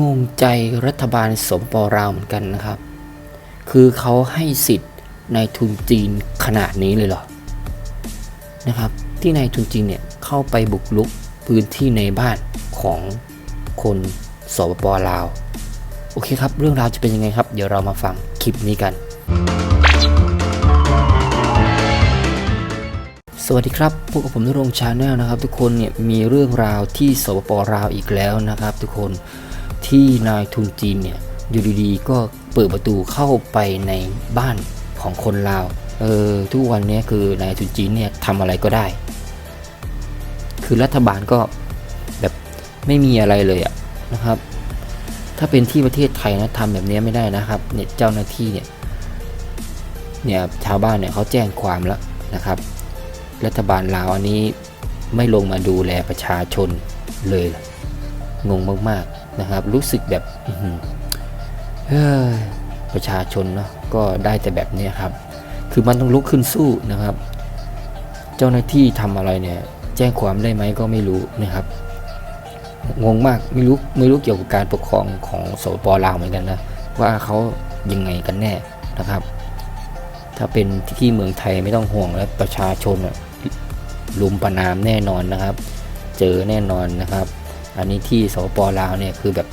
งงใจรัฐบาลสมปราวเหมือนกันนะครับ คือเขาให้สิทธิ์นายทุนจีนขนาดนี้เลยเหรอ นะครับ ที่นายทุนจีนเนี่ยเข้าไปบุกรุกพื้นที่ในบ้านของคนสปปลาว โอเคครับ เรื่องราวจะเป็นยังไงครับ เดี๋ยวเรามาฟังคลิปนี้กัน สวัสดีครับพวกบผมนรงชาแนลนะครับ ทุกคนเนี่ยมีเรื่องราวที่สปปลาวอีกแล้วนะครับ ทุกคน ที่นายทุนจีนเนี่ยอยู่ดีๆก็เปิดประตูเข้าไปในบ้านของคนลาว เออทุกวันนี้คือนายทุนจีนเนี่ยทำอะไรก็ได้ คือรัฐบาลก็แบบไม่มีอะไรเลยอะนะครับ ถ้าเป็นที่ประเทศไทยนะทำแบบนี้ไม่ได้นะครับ เนี่ยเจ้าหน้าที่เนี่ยเนี่ยชาวบ้านเนี่ยเขาแจ้งความแล้วนะครับ รัฐบาลลาวอันนี้ไม่ลงมาดูแลประชาชนเลย งงมากๆ นะครับ รู้สึกแบบประชาชนเนาะก็ได้แต่แบบนี้ครับ คือมันต้องลุกขึ้นสู้นะครับ เจ้าหน้าที่ทำอะไรเนี่ย แจ้งความได้ไหมก็ไม่รู้นะครับงงมากไม่รู้ไม่รู้เกี่ยวกับการปกครองของสปปลาวเหมือนกันนะว่าเขายังไงกันแน่นะครับ ถ้าเป็นที่เมืองไทยไม่ต้องห่วงแล้วประชาชนลุมประนามแน่นอนนะครับ เจอแน่นอนนะครับ อันนี้ที่สปลาวเนี่ยคือแบบ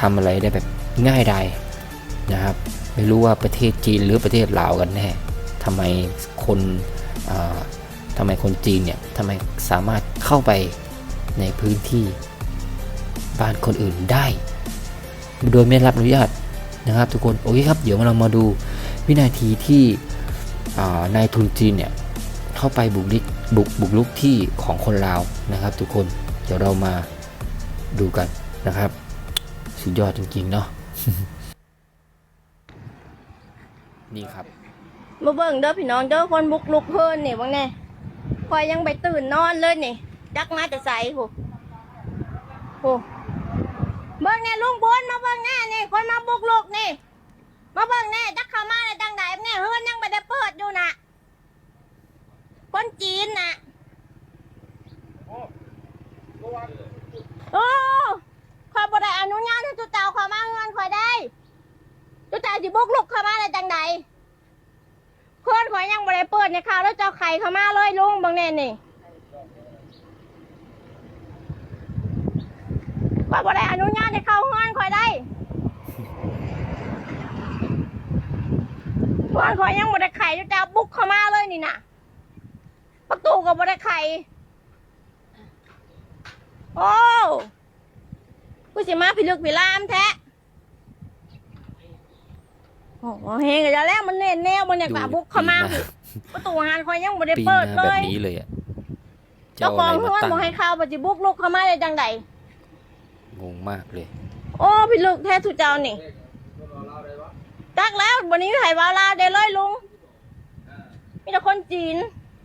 ทำอะไรได้แบบง่ายดายนะครับ ไม่รู้ว่าประเทศจีนหรือประเทศลาวกันแน่ทำไมคนอ่าทำไมคนจีนเนี่ยทำไมสามารถเข้าไปในพื้นที่บ้านคนอื่นได้ โดยไม่รับอนุญาตนะครับทุกคนโอเคครับ เดี๋ยวเรามาดูวินาทีที่นายทุนจีนเนี่ยเข้าไปบุกลิกบุกบุกลุกที่ของคนลาวนะครับ ทุกคนเดี๋ยวเรามา ดูกันนะครับ สุดยอดจริง ๆ เนาะนี่ครับ มาเบิ่งเด้อพี่น้องเด้อคนบุกลุกเพิ่นนี่บางแน่คอยยังไปตื่นนอนเลยนี่จักมาจะใส่โหโหเบิ่งแน่ลุงพลมาเบิ่งแน่นี่คนมาบุกลุกนี่ มาเบิ่งแน่จักเข้ามาแล้วจังไดแน่เฮือนยังไม่ได้เปิดอยู่น่ะคนจีนน่ะ โอ้คอยบ่ได้อนุญาตให้จุเจ้าเข้ามาเฮือนคอยได้จุเจ้าสิบุกลุกเข้ามาแล้จังไดเพื่อนขอยยังบ่ได้เปิดในข่าวแล้วเจ้าไข่เข้ามาเลยลุงบางแน่นี่ว่าบ่ได้อนุญาตให้เข้าเฮือนขอยได้เพื่อนขอยยังบ่ได้ไข่เจ้าบุกเข้ามาเลยนี่น่ะประตูก็บ่ได้ไข่ โอ้กูสิมาพิลึกพิลามแท้โอ้โหเฮงกันแล้วมันเน่นแนวมันเนี่ยกว่าบุกเข้ามาปีนประตูหานคอยยังบ่ได้ปีนเปิดมาเลแบบยนี้เลยอะจะเจ้าเอาขอะองไรเฮือนมาตั้งบ่ให้เข้าปฏิบุกลุกเข้ามาได้จังใดงงมากเลย โอ้พี่ลูกแท้ทุเจ้านี่ตักแล้ววันนี้ไผ่วาวลาวได้เลยลุงมีแต่คนจีน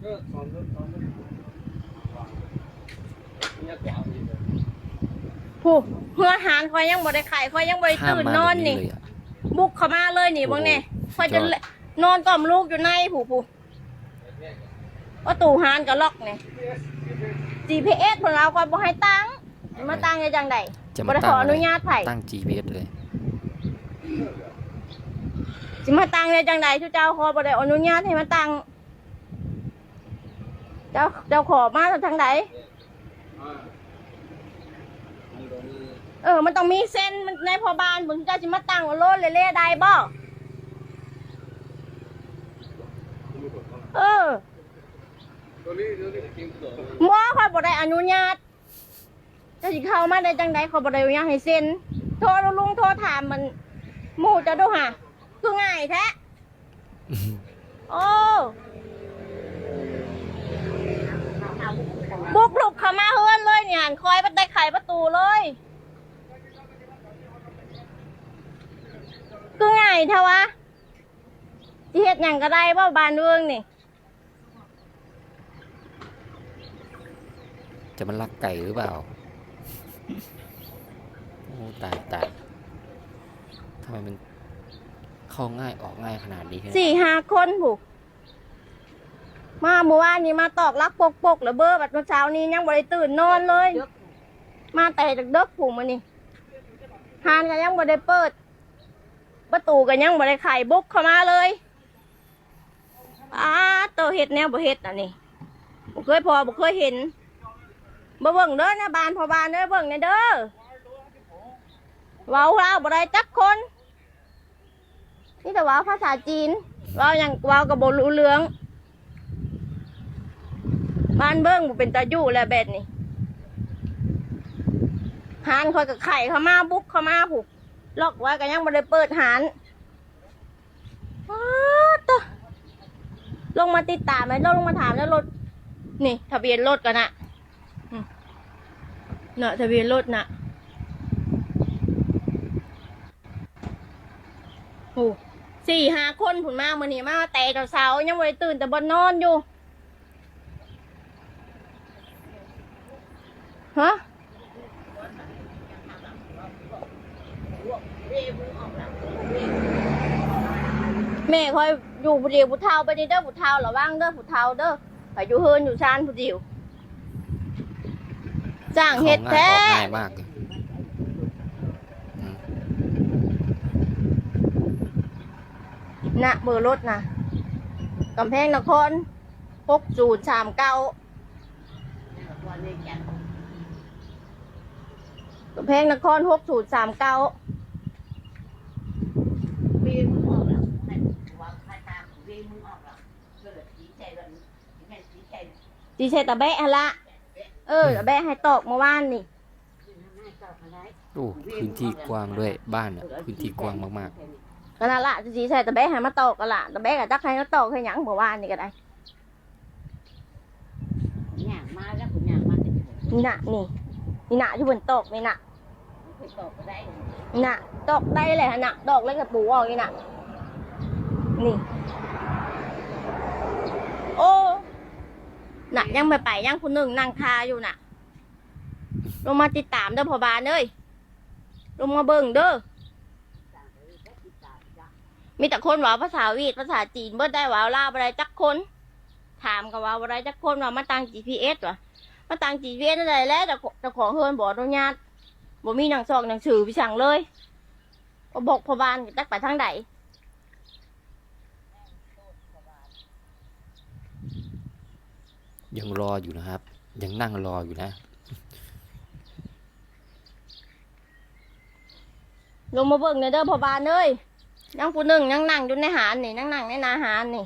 ผู้เฮือน หานคอยยังบ่ได้ไข่คอยยังบ่ได้ข้ามตื่นมานอแบนบนี้นี่เลยอะบุกเข้ามาเลยนี่โอ้โหบางเนี่ยคอยสุจะดยอดนอนกล่อมลูกอยู่ในผู้ผู้ประตูหานก็ล็อกเนี่ย GPS ของเราก็บ่ให้ตั้งมาตั้งได้จังใดจะบ่มาได้ขตั้องอนุญาตไผตั้ง GPS เลยสิมาตั้งได้จังใดทุเจ้าขอบ่ได้อนุญาตให้มาตั้งเจ้าเจ้าขอมาทางใด เออ มันต้องมีเส้นมันในพอบานผมเจ้าสิมาตั้งว่าโลดเล่ๆได้บ่เออหมอคอยบ่ได้อนุญาตเจะสิเข้ามาได้จังใดขอยบ่ได้อนุญาตให้เซ็นโทรลุงโทรถามมันหมู่จะดูหะคือง่ายแท้โอ้บุกลุกเข้ามาเฮือนเลยเนี่ยคอยได้ไขประตูเลย คือง่ายแท้วะสิเฮ็ดหยังก็ได้บ่บ้านเมืองนี่จะมันลักไก่หรือเปล่า โอ้ตายตายทำไมมันเข้าง่ายออกง่ายขนาดนี้เนี่ยสี่ห้าคนผูกมาเมื่อวานนี้มาตอกลักปกปกๆแล้วเบอร์บัดเมื่อเช้านี้ยังบ่ได้ตื่นนอนเลย มาแต่จากเด็กผูกมานี่หานก็ยังบ่ได้เปิด ประตูก็ยังบ่ได้ไข่บุกเข้ามาเลยอ้าโตเฮ็ดแนวบ่เฮ็ดอะนี่บ่เคยพอบ่เคยเห็นบ่เบิ่งเด้อนะบานพอบานเด้อเบิ่งแน่เด้อเว้าลาวบ่ได้จักคนนี่แต่ว้าภาษาจีนเว้าหยังว้าก็บ่รู้เรื่องบ้านเบิ่งบ่เป็นตาอยู่แล้วแบบนี้หานคอยกับไข่เข้ามาบุกเข้ามาผูก ล็อกไว้ก็ยังไม่ได้เปิดหานว้าวตะลงมาติดตามไหมลงมาถามแล้วรถ นี่ ทะเบียนรถกันนะเนอะทะเบียนรถนะโอ้สี่ห้าคนผุนมาเมื่อนี้มาแต่ตอเช้ายังไม่ได้ตื่นแต่บนนอนอยู่ ฮะ แม่คอยอยู่ผู้เดียวผู้เฒ่าไปนี่เด้อผู้เฒ่าระวังเด้อผู้เฒ่าเด้อไปอยู่เฮินอยู่ชานผู้เดียวจ้างเฮ็ดง่ายแท้ออกง่ายมากเลยอืมนะเบอร์รถนะกำแพงนครหกศูนย์สามเก้ากำแพงนครหกศูนย์สามเก้า จีเชตะแบะฮะละเออตะแบะให้ตอกเมื่อวานนี่โอ้พื้นที่กว้างด้วยบ้านอะพื้นที่กว้างมากก็นั่นละจีใส่ตะแบะให้มาตอกกันละตะแบะกับจักให้มาตอกให้หยังเมื่อวานนี่ก็ได้ย่างมาแล้วคุณย่างมาแต่ผมนี่น่ะนี่นี่น่ะที่บนตอกนี่น่ะเคยตอบก็ได้นี่น่ะตอกได้เลยฮะน่ะดอกเล็กกับปูออกนี่น่ะนี่ โอ้น่ะ ยังไปไปยังคนหนึ่งนั่งคาอยู่น่ะ ลงมาติดตามเด้อพ่อบานเอ้ยลงมาเบิ่งเด้อมีแต่คนว่าภาษาวีดภาษาจีนเบิดได้ว่าลาวอะไรจักคน ถามกับว่าอะไรจักคนว่ามาตั้ง GPS วะมาตั้ง GPS อะไรแล้วแต่แต่ของเฮินบอกอนุญาตบ่มีหนังซอกหนังสือพิสั่งเลยบอกพอบานจักไปทางใดๆ ยังรออยู่นะครับ ยังนั่งรออยู่นะลงมาเบิ่งในอยเด้อพอบานเอ้ยยังผู้หนึ่งยังนั่งอยู่ในหานนี่นั่งนั่งในนาหานนี่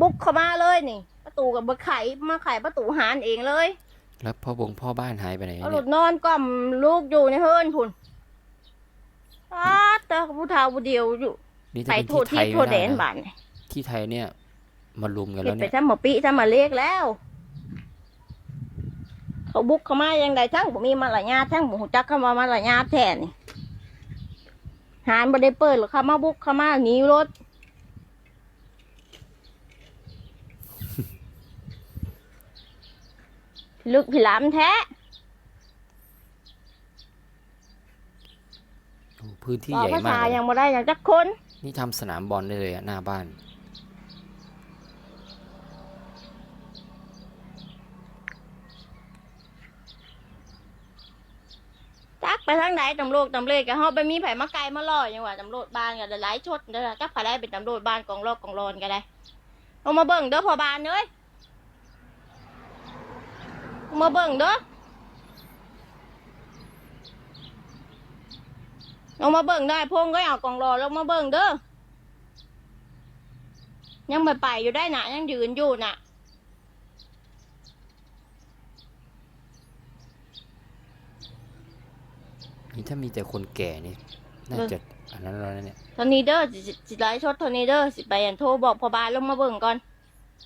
บุกเข้ามาเลยนี่ ประตูกับเบอไขมาไขประตูหานเองเลย แล้วพ่อบงพ่อบ้านหายไปไหนเอาหเนี่ลุยดนอนกล่อมลูกอยู่ในเฮิรนพุ่นอ้าแต่ผู้เฒ่าผู้เดียวอยู่นี่ไปถ้าเป็นโทที่ษไทที่ยโทไม่ษแดได้นนะบ้านที่ไทยเนี่ย มารวมกันเก็แล้บวไปเนี่ยซะหมอปีซะมาเล็กแล้ว เขาบุกเข้ามายังไงทั้งผมมีมารยาททั้งผมจักเข้ามามารยาทแทนนี่หานบ่ได้เปิดหรอกเข้ามาบุกเข้ามาหนีรถลึกผิหลามแท้โอ้พื้นที่บอใหกญ่ภามากษาเลยยังบ่ได้อย่างจักคน นี่ทำสนามบอลได้เลยอะหน้าบ้าน ไปทางไหนตำรวจตำรวจก็เฮาไปมีไผมาไกลมาล่อยังว่าตำรวจบ้านก็ได้หลายชดเด้อจักไผได้เป็นตำรวจบ้านกองรอกกองรอนก็ได้เอามาเบิ่งเด้อพ่อบ้านเอ้ยมาเบิ่งเด้อเอามาเบิ่งได้พงก็เอากองรอลงมาเบิ่งเด้อยังไปไปอยู่ได้นะยังยืนอยู่น่ะ นี่ถ้ามีแต่คนแก่นี่น่าเออจะอันนั้นแล้วนะเนี่ยตอนนี้เด้อสิสิสิไลฟ์ชดตอนนี้เด้อสิไปอันโทรบอกพ่อบ้านลงมาเบิ่งก่อน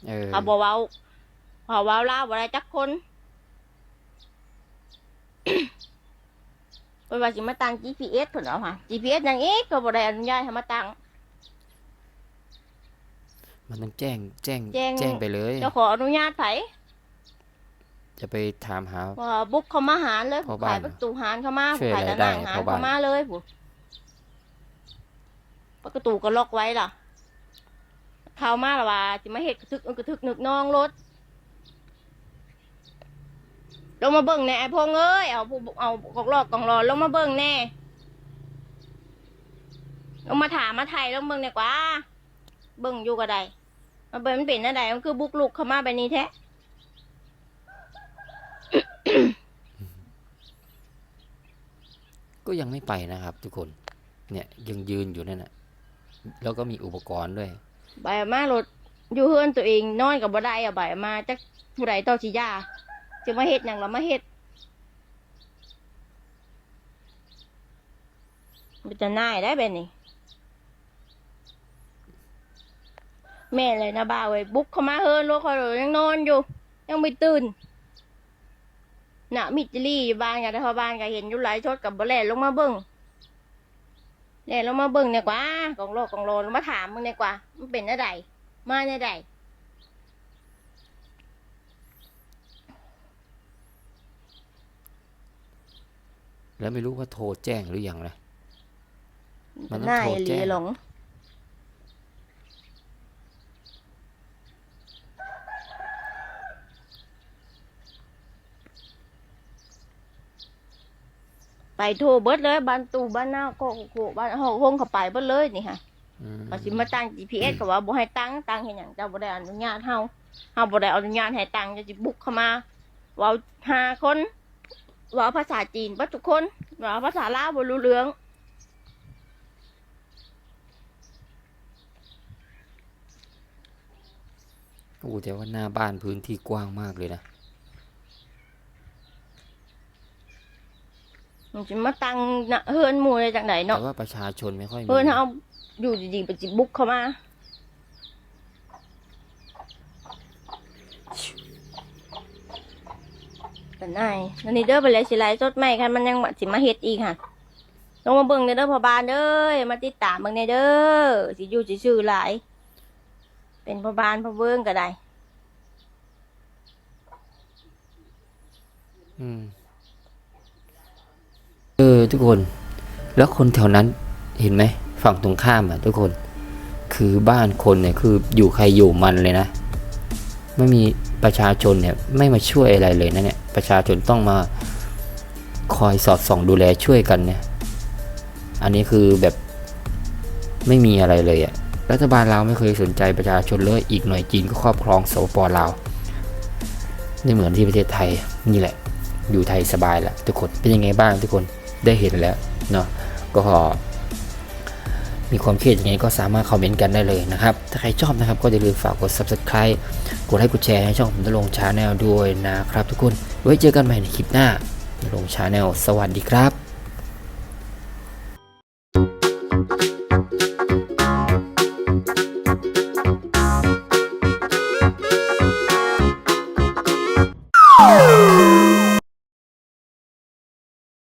เออเขาบอกเว้าเขาเว้าลาวบ่ได้จักคนเพิ่นว่าสิมาตั้ง GPS เพิ่นเอาค่ะ GPS หยังอีกก็บ่ได้อนุญาตให้มาตั้งมันต้องแจ้งแจ้งแจ้งแจ้งไปเลยเจะขออนุญาตไผ จะไปถามหา ว่าบุกเข้ามาหารเลยพ่อบ้านขายประตูหารเข้ามาช่วยขายอะไรตะนางได้หารพ่อบ้าน เข้ามาเลยผู้ประตูก็ล็อกไว้ล่ะเข้ามาแล้วว่าสิมาเฮ็ดกระทึกกระทึกนึกน้องรถลงมาเบิ่งแหน่ไอ้พงเอ้ยเอาผู้เอากอกลอกกองรอลงมาเบิ่งแหน่ลงมาถามมาไทยลงเบิ่งดีกว่า เบิ่งอยู่ก็ได้มาเบิ่งมันเป็นอะไรมันคือบุกลุกเข้ามาแบบนี้แท้ ก็ยังไม่ไปนะครับ ทุกคน เนี่ยยังยืนอยู่นั่นนะแล้วก็มีอุปกรณ์ด้วย ใบมารถอยู่เฮือนตัวเองนอนกับบ่ได้อะใบมาจักผู้ใดต่อสิยาจะมาเฮ็ดหยังล่ะมาเฮ็ดมันจะน่ายได้แบบนี้แม่เลยนะบ่าวเว้ยบุกเข้ามาเฮือนลูกเขายังนอนอยู่ ยังไม่ตื่น น่ะมิจลี่อยู่บ้านกันแต่พอบ้านก็เห็นอยู่หลายชดกับบ่แล่ลงมาเบิ่งแล่ลงมาเบิ่งเนี่ยกว่ากองโลกกองโลลงมาถามมึงเนี่ยกว่า มันเป็นอะไรมาเนี่ยใดแล้วไม่รู้ว่าโทรแจ้งหรือยังนะมันต้องน่าโทรอย่าแจ้ลีงหลง ไปโทรเบิดเลยบ้านตู่บ้านหน้าโคกโคกบ้านห้องห้องเข้าไปเบิดเลยนี่ค่ะอืม ก็สิมาตั้ง GPS ก็ว่าบ่ให้ตั้งตั้งเห็นหยังเจ้าบ่ได้อนุญาตเฮาเฮาบ่ได้อนุญาตให้ตั้งจะสิบุกเข้ามาเว้าหาคนเว้าภาษาจีนเบิดทุกคนเว้าภาษาลาวบ่รู้เรื่อง โอ้แต่ว่าหน้าบ้านพื้นที่กว้างมากเลยนะ มันสิมาตั้งน่ะเฮือนหมู่ได้จังไดเนาะแต่ว่าประชาชนไม่ค่อยมีเฮือนเฮาอยู่ดีๆไปสิบุกเข้ามาแต่นายอันนี้เด้อไปเลยสิไลฟ์สดใหม่คันมันยังสิมาเฮ็ดอีกค่ะลงมาเบิ่งเด้อเด้อพ่อบานเด้อมาติดตามเบิ่งเด้อเด้อสิอยู่สิชื่อหลาย เป็นพ่อบานพ่อเบิ่งก็ได้ อืม เออทุกคน แล้วคนแถวนั้นเห็นไหมฝั่งตรงข้ามอะทุกคน คือบ้านคนเนี่ยคืออยู่ใครอยู่มันเลยนะ ไม่มีประชาชนเนี่ยไม่มาช่วยอะไรเลยนะเนี่ยประชาชนต้องมาคอยสอดส่องดูแลช่วยกันเนี่ย อันนี้คือแบบไม่มีอะไรเลยอะ่ะรัฐบาลเราไม่เคยสนใจประชาชนเลยอีกหน่อยจีนก็ครอบครองสปปลาวไม่เหมือนที่ประเทศไทยนี่แหละ อยู่ไทยสบายล้วทุกคนเป็นยังไงบ้างทุกคน ได้เห็นแล้วเนาะก็มีความคิดยังไงก็สามารถคอมเมนต์กันได้เลยนะครับ ถ้าใครชอบนะครับ ก็อย่าลืมฝากกด subscribe กดไลค์กดแชร์ให้ช่องผมนลงชาแนลด้วยนะครับทุกคน ไว้เจอกันใหม่ในคลิปหน้านลงชาแนลสวัสดีครับ